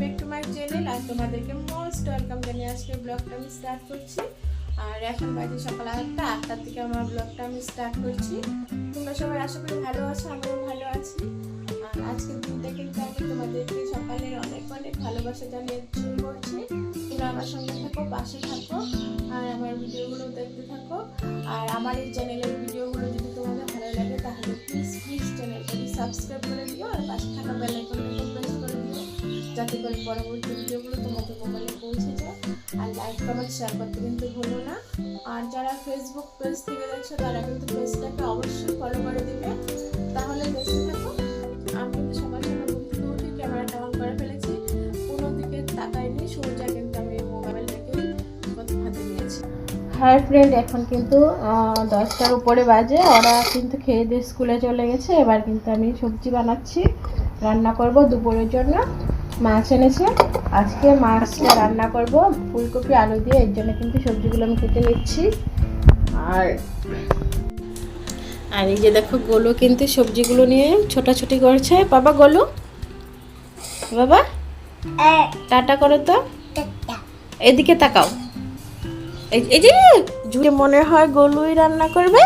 Channel আর তোমাদেরকে most welcome জানিয়ে আজকে ব্লগটা আমি স্টার্ট করছি। আর এখন বাজে সকাল আটটা, আটটার থেকে আমার ব্লগটা আমি স্টার্ট করছি। তোমরা সবাই আশা করি ভালো আছো, আমিও ভালো আছি। আর আজকের দিনটা কিন্তু আমি তোমাদেরকে সকালের অনেক অনেক ভালোবাসা জানিয়ে শুরু করছি। তোমরা আমার সঙ্গে থাকো, পাশে থাকো, আর আমার ভিডিওগুলো দেখতে থাকো। আর আমার এই চ্যানেলের ভিডিওগুলো যদি তোমাদের ভালো লাগে, তাহলে প্লিজ প্লিজ চ্যানেলটাকে সাবস্ক্রাইব করে দিও, আর পাশে থাকা বেল যাতে করে পরবর্তী ভিডিওগুলো তোমাদের মোবাইলে পৌঁছে যায়। আর লাইক কমেন্ট শেয়ার করতে কিন্তু ভুলো না। আর যারা ফেসবুক পেজ থেকে দেখছ, তারা কিন্তু পেজটাকে অবশ্যই ফলো করে দিবে। তাহলে দেখতে থাকো। আমি কিন্তু সবার সঙ্গে বলতে উঠে ক্যামেরাটা অন করে ফেলেছি, কোনো দিকে তাকাইনি। সোজা কিন্তু আমি মোবাইলটাকে হাতে নিয়েছি। হাই ফ্রেন্ড এখন কিন্তু দশটার উপরে বাজে। ওরা কিন্তু খেয়ে দিয়ে স্কুলে চলে গেছে। এবার কিন্তু আমি সবজি বানাচ্ছি, রান্না করব দুপুরের জন্য। মাছ এনেছে। আজকে মাছটা রান্না করব। ফুলকপি আলু দিয়ে এর জন্য কিন্তু সবজিগুলো আমি কেটে নিচ্ছি। আর আর এই যে দেখো গোলু কিন্তু সবজিগুলো নিয়ে ছোটাছুটি করছে। বাবা গোলু? বাবা? টাটা করো তো। এদিকে তাকাও। এই যে ঝুঁকে মনে হয় গোলুই রান্না করবে।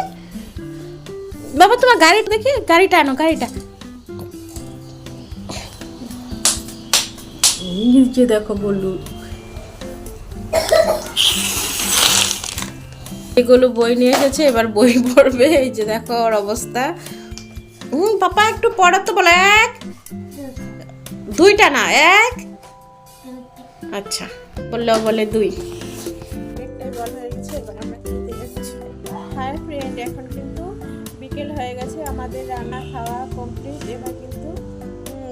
বাবা তোমার গাড়ি দেখি গাড়িটা আনো গাড়িটা। এই যে দেখো গোলু এগুলো বই নিয়ে এসেছে এবার বই পড়বে। এই যে দেখো ওর অবস্থা। হুম, পাপা একটু পড়াতে বলো, এক। দুইটা না, এক। আচ্ছা বললেও বলে দুই। হাই ফ্রেন্ড এখন কিন্তু বিকেল হয়ে গেছে, আমাদের রান্না খাওয়া কমপ্লিট এবার কিন্তু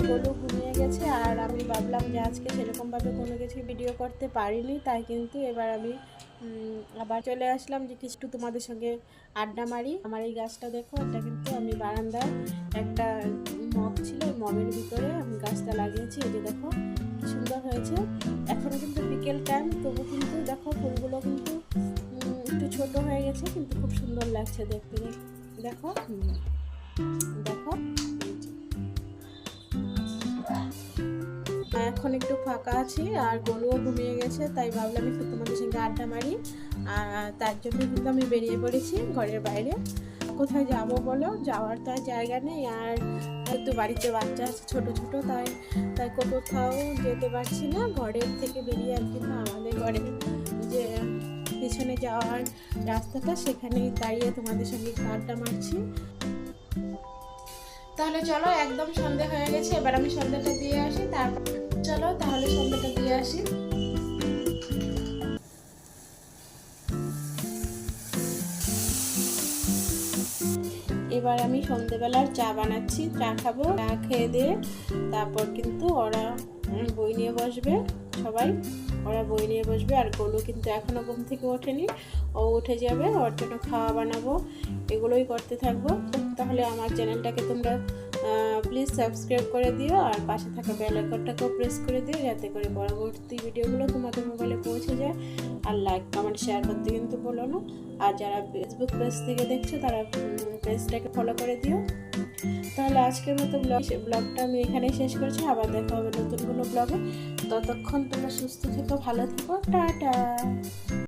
গোলু ঘুমিয়ে গেছে। আর আমি ভাবলাম যে আজকে সেরকমভাবে কোনো কিছু ভিডিও করতে পারিনি, তাই কিন্তু এবার আমি আবার চলে আসলাম যে কিছু তোমাদের সঙ্গে আড্ডা মারি। আমার এই গাছটা দেখো, এটা কিন্তু আমি বারান্দায় একটা মগ ছিল মগের ভিতরে আমি গাছটা লাগিয়েছি, এই যে দেখো সুন্দর হয়েছে। এখন কিন্তু বিকেল টাইম তবু কিন্তু দেখো ফুলগুলো কিন্তু একটু ছোট হয়ে গেছে, কিন্তু খুব সুন্দর লাগছে দেখতে। দেখো দেখো। এখন একটু ফাঁকা আছি, আর গরুও ঘুমিয়ে গেছে, তাই ভাবলাম একটু তোমাদের সঙ্গে আড্ডা মারি। আর তার জন্য কিন্তু আমি বেরিয়ে পড়েছি ঘরের বাইরে। কোথায় যাব বলো? যাওয়ার তো আর জায়গা নেই, আর একটু বাড়িতে বাচ্চা আছে, ছোট ছোট, তাই তাই কোথাও যেতে পারছি না। ঘরের থেকে বেরিয়ে আর কিন্তু আমাদের ঘরের যে পিছনে যাওয়ার রাস্তাটা, সেখানেই দাঁড়িয়ে তোমাদের সঙ্গে আড্ডা মারছি। তাহলে চলো, একদম সন্ধে হয়ে গেছে, এবার আমি সন্ধ্যাটা দিয়ে আসি, তারপর চলো, তাহলে সন্ধ্যাটা দিয়ে আসি। এবার আমি সন্ধেবেলার চা বানাচ্ছি, চা খাব, চা খেয়ে দিয়ে তারপর কিন্তু ওরা বই নিয়ে বসবে, সবাই। ওরা বই নিয়ে বসবে, আর গোলু কিন্তু এখনও ঘুম থেকে ওঠেনি। ও উঠে যাবে, ওর জন্য খাওয়া বানাবো, এগুলোই করতে থাকব। তাহলে আমার চ্যানেলটাকে তোমরা প্লিজ সাবস্ক্রাইব করে দিও আর পাশে থাকা বেল আইকনটাকেও প্রেস করে দিও যাতে করে পরবর্তী ভিডিওগুলো তোমাদের মোবাইলে পৌঁছে যায়। আর লাইক কমেন্ট শেয়ার করতে কিন্তু বলো না। আর যারা ফেসবুক পেজ থেকে দেখছ, তারা পেজটাকে ফলো করে দিও। তাহলে আজকের মতো ব্লগ ব্লগটা আমি এখানেই শেষ করছি। আবার দেখা হবে নতুন কোনো ব্লগে ততক্ষণ তোমরা সুস্থ থেকো, ভালো থেকো, টাটা!